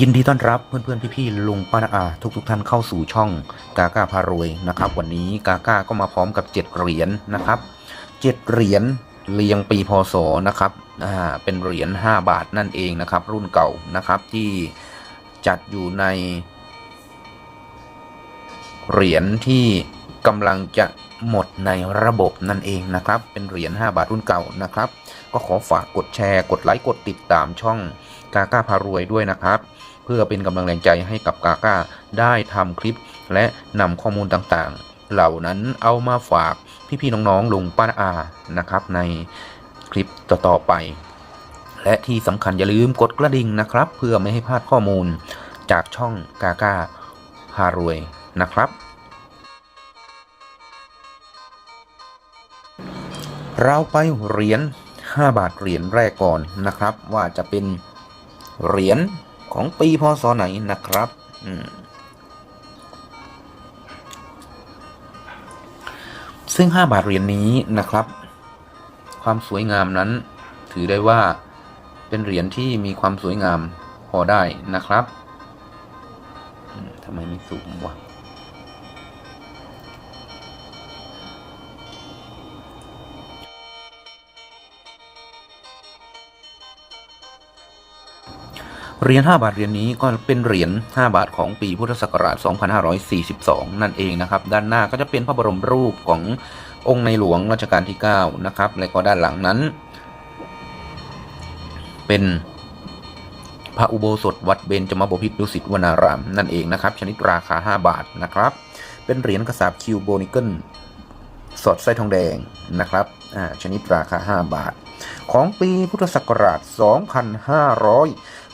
ยินดีต้อนรับเพื่อนๆพี่ๆลุงป้าน้าอาทุกทุกๆท่านเข้าสู่ช่องกาก้าพารวยนะครับ วันนี้กาก้าก็มาพร้อมกับ 7 เหรียญนะครับ 7 เหรียญเรียงปีพศนะครับอ่าเป็นเหรียญ5บาทนั่นเองนะครับ รุ่นเก่านะครับที่จัดอยู่ใน เหรียญที่กำลังจะหมดในระบบนั่นเองนะครับ เป็นเหรียญ5บาทรุ่นเก่านะครับ ก็ขอฝากกดแชร์กดไลค์กดติดตามช่องกาก้าพารวยด้วยนะครับ เพื่อเป็นกำลังแรงใจให้กับกาก้าได้ทำคลิป และนำข้อมูลต่างๆ เหล่านั้นเอามาฝากพี่ๆน้องๆลุงป้าน้าอานะครับ ในคลิปต่อๆไป และที่สำคัญอย่าลืมกดกระดิ่งนะครับ เพื่อไม่ให้พลาดข้อมูลจากช่องกาก้าพารวยนะครับ เราไปเหรียญ5บาทเหรียญแรกก่อนนะครับ ว่าจะเป็นเหรียญ ของปีพศไหนนะครับซึ่ง 5 บาทเหรียญนี้นะครับ ความสวยงามนั้น ถือได้ว่าเป็นเหรียญที่มีความสวยงามพอได้นะครับทำไมไม่สูงวะ เหรียญ5บาทเหรียญนี้ก็เป็นเหรียญ5บาทของปีพุทธศักราช 2542 นั่นเองนะครับ ด้านหน้าก็จะเป็นพระบรมรูปขององค์ในหลวงรัชกาลที่ 9 นะครับ และก็ด้านหลังนั้น เป็นพระอุโบสถวัดเบญจมบพิตรดุสิตวนาราม นั่นเองนะครับ ชนิดราคา 5 บาทนะครับ เป็นเหรียญกระสาบคิวโบนิเกิลสอดไส้ทองแดงนะครับอ่าชนิดราคา 5 บาท ของปีพุทธศักราช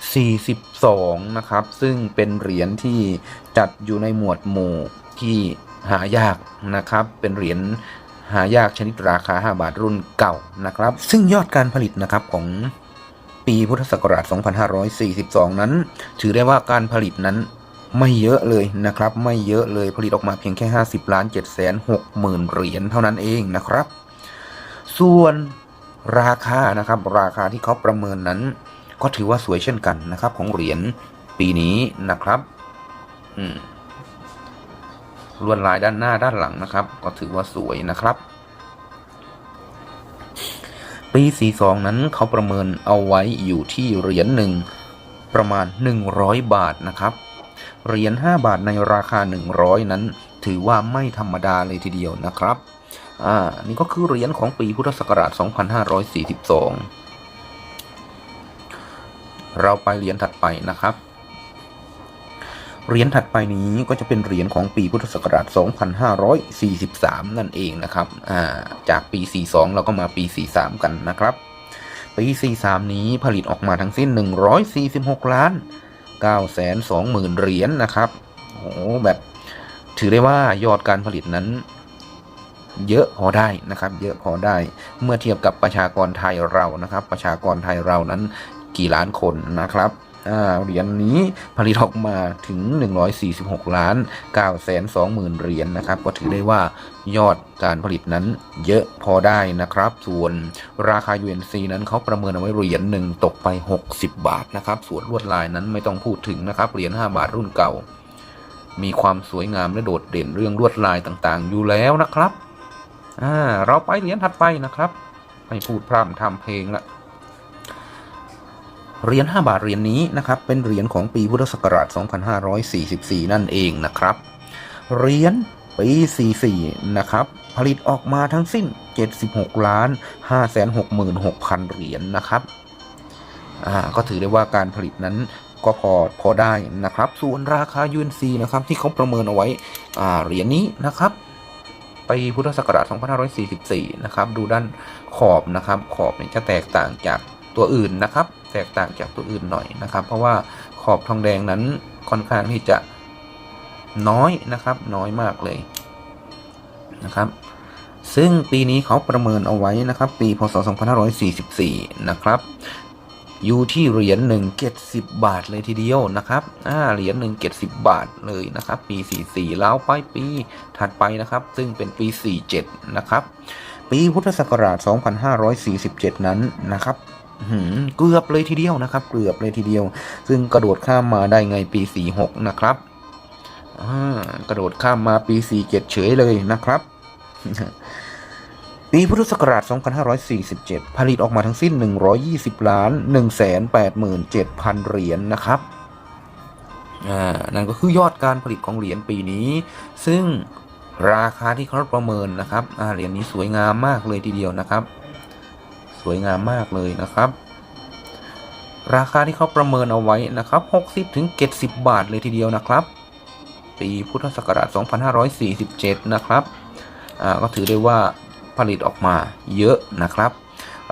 42 นะครับ ซึ่งเป็นเหรียญที่จัดอยู่ในหมวดหมู่ที่หายากนะครับ เป็นเหรียญหายากชนิดราคา 5 บาทรุ่นเก่านะครับ ซึ่งยอดการผลิตนะครับของปีพุทธศักราช 2542 นั้น ถือได้ว่าการผลิตนั้นไม่เยอะเลยนะครับ ไม่เยอะเลยผลิตออกมาเพียงแค่ 50 ล้าน7แสน6หมื่นเหรียญเท่านั้นเองนะครับ ส่วนราคานะครับ ราคาที่เขาประเมินนั้น ก็ถือว่าสวยเช่นกันนะครับ ของเหรียญปีนี้นะครับลวดลายด้านหน้าด้านหลังนะครับ ก็ถือว่าสวยนะครับ ปี 42 นั้นเขาประเมินเอาไว้อยู่ที่เหรียญหนึ่งประมาณ 100 บาทนะครับ เหรียญ5บาทในราคา 100 นั้น ถือว่าไม่ธรรมดาเลยทีเดียวนะครับ อ่า นี่ก็คือเหรียญของปีพุทธศักราช 2542 เราไปเหรียญถัดไปนะครับ เหรียญถัดไปนี้ก็จะเป็นเหรียญของปีพุทธศักราช 2543 นั่นเองนะครับาจากปี 42 เราก็มาปี 43 กันนะครับ ปี 43 นี้ผลิตออกมาทั้งสิ้น 146 ล้าน 9 2 0 0 0 0 เหรียญนะครับ โอ้แบบถือได้ว่ายอดการผลิตนั้นเยอะพอได้นะครับ เยอะพอได้ เมื่อเทียบกับประชากรไทยเรานะครับ ประชากรไทยเรานั้น กี่ล้านคนนะครับเหรียญนี้ผลิตออกมาถึง 146 ล้าน9แสน2หมื่นเหรียญนะครับ ก็ถือได้ว่ายอดการผลิตนั้นเยอะพอได้นะครับ ส่วนราคา UNC นั้นเขาประเมินเอาไว้เหรียญหนึ่งตกไป 60 บาทนะครับ ส่วนลวดลายนั้นไม่ต้องพูดถึงนะครับ เหรียญ 5 บาทรุ่นเก่า มีความสวยงามและโดดเด่นเรื่องลวดลายต่างๆ อยู่แล้วนะครับ เราไปเหรียญถัดไปนะครับไม่พูดพร่ำทำเพลงละ เหรียญ5บาทเหรียญนี้นะครับเป็นเหรียญของปีพุทธศักราช 2544 นั่นเองนะครับ เหรียญปี 44 นะครับ ผลิตออกมาทั้งสิ้น 76 ล้าน 566,000 เหรียญนะครับ อ่า ก็ถือได้ว่าการผลิตนั้นก็พอพอได้นะครับ ส่วนราคา UNC นะครับที่เขาประเมินเอาไว้ อ่า เหรียญนี้นะครับปีพุทธศักราช 2544 นะครับ ดูด้านขอบนะครับ ขอบเนี่ยจะแตกต่างจากตัวอื่นนะครับ แตกต่างจากตัวอื่นหน่อยนะครับ เพราะว่าขอบทองแดงนั้นค่อนข้างที่จะน้อยนะครับ น้อยมากเลยนะครับ ซึ่งปีนี้เขาประเมินเอาไว้นะครับ ปีพศ 2544 นะครับ อยู่ที่เหรียญหนึ่งเจ็ดสิบบาทเลยทีเดียวนะครับอ่าเหรียญหนึ่งเจ็ดสิบบาทเลยนะครับ ปีสี่สี่แล้วไปปีถัดไปนะครับ ซึ่งเป็นปีสี่เจ็ดนะครับ ปีพุทธศักราช 2547 นั้นนะครับ เกือบเลยทีเดียวนะครับ เกือบเลยทีเดียว ซึ่งกระโดดข้ามมาได้ไงปี 46 นะครับกระโดดข้ามมาปี 47 เฉยเลยนะครับปีพุทธศักราช 2547 ผลิตออกมาทั้งสิ้น 120 ล้าน 187,000 เหรียญนะครับ อ่า นั่นก็คือยอดการผลิตของเหรียญปีนี้ ซึ่งราคาที่เขาประเมินนะครับ อ่า เหรียญนี้สวยงามมากเลยทีเดียวนะครับ สวยงามมากเลยนะครับ ราคาที่เขาประเมินเอาไว้นะครับ 60ถึง70บาทเลยทีเดียวนะครับ ปีพุทธศักราช 2547 นะครับอ่าก็ถือได้ว่าผลิตออกมาเยอะนะครับ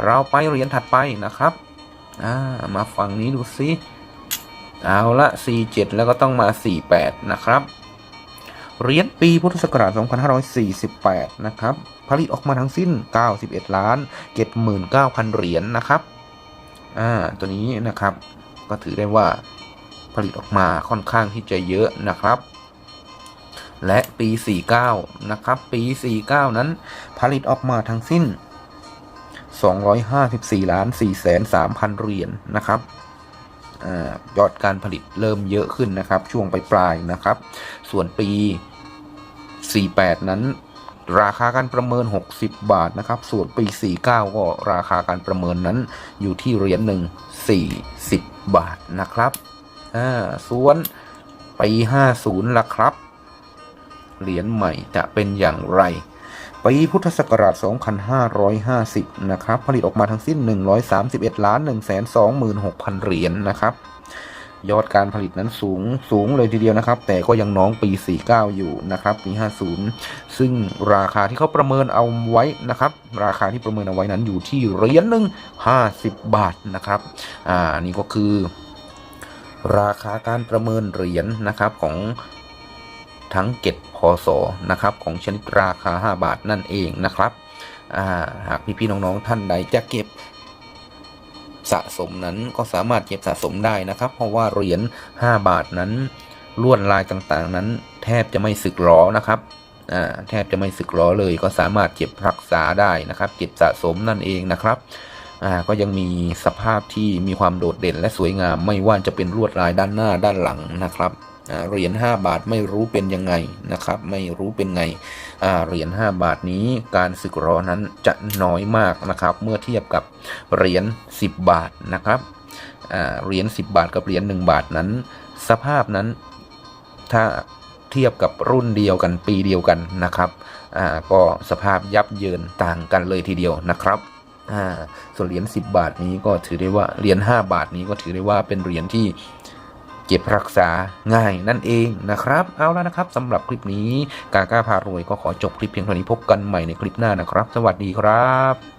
เราไปเหรียญถัดไปนะครับอ่ามาฝั่งนี้ดูซิเอาละ 47 แล้วก็ต้องมา 48 นะครับ เหรียญปีพุทธศักราช 2548 นะครับ ผลิตออกมาทั้งสิ้น 91 ล้าน 79,000 เหรียญนะครับ อ่า ตัวนี้นะครับ ก็ถือได้ว่าผลิตออกมาค่อนข้างที่จะเยอะนะครับ และปี 49 นะครับ ปี 49 นั้นผลิตออกมาทั้งสิ้น 254ล้าน4แสน3,000 เหรียญนะครับอายอดการผลิตเริ่มเยอะขึ้นนะครับ ช่วงปลายๆนะครับ ส่วนปี 48 นั้น ราคาการประเมิน 60 บาทนะครับ ส่วนปี 49 ก็ราคาการประเมินนั้นอยู่ที่เหรียญหนึ่ง40 บาทนะครับอ่าส่วนปี 50 ละครับ เหรียญใหม่จะเป็นอย่างไรปีพุทธศักราช 2550 นะครับ ผลิตออกมาทั้งสิ้น 131 ล้าน 126,000 เหรียญนะครับ ยอดการผลิตนั้นสูงสูงเลยทีเดียวนะครับ แต่ก็ยังน้องปี 49 อยู่นะครับปี 50 ซึ่งราคาที่เขาประเมินเอาไว้นะครับ ราคาที่ประเมินเอาไว้นั้นอยู่ที่เหรียญหนึ่ง50 บาทนะครับอ่านี่ก็คือ ราคาการประเมินเหรียญนะครับของทั้งเก็ดพศนะครับของชนิดราคา 5 บาทนั่นเองนะครับหากพี่ๆน้องๆท่านใดจะเก็บ สะสมนั้นก็สามารถเก็บสะสมได้นะครับ เพราะว่าเหรียญ5บาทนั้นลวดลายต่างๆนั้น แทบจะไม่สึกหรอนะครับอ่าแทบจะไม่สึกหรอเลยก็สามารถเก็บรักษาได้นะครับ เก็บสะสมนั่นเองนะครับ อ่าก็ยังมีสภาพที่มีความโดดเด่นและสวยงาม ไม่ว่าจะเป็นลวดลายด้านหน้าด้านหลังนะครับเหรียญ5บาทไม่รู้เป็นยังไงนะครับ ไม่รู้เป็นไงเหรียญ5บาทนี้การสึกรอนั้นจะน้อยมากนะครับ เมื่อเทียบกับเหรียญ10 บาทนะครับเหรียญ10 บาทกับเหรียญ1บาทนั้น สภาพนั้นถ้าเทียบกับรุ่นเดียวกันปีเดียวกันนะครับก็สภาพยับเยินต่างกันเลยทีเดียวนะครับ อ่าส่วนเหรียญ10 บาทนี้ก็ถือได้ว่าเหรียญ5บาทนี้ก็ถือได้ว่าเป็นเหรียญที่เก็บรักษาง่ายนั่นเองนะครับ เอาแล้วนะครับสำหรับคลิปนี้กาก้าพารวยก็ขอจบคลิปเพียงเท่านี้พบกันใหม่ในคลิปหน้านะครับ สวัสดีครับ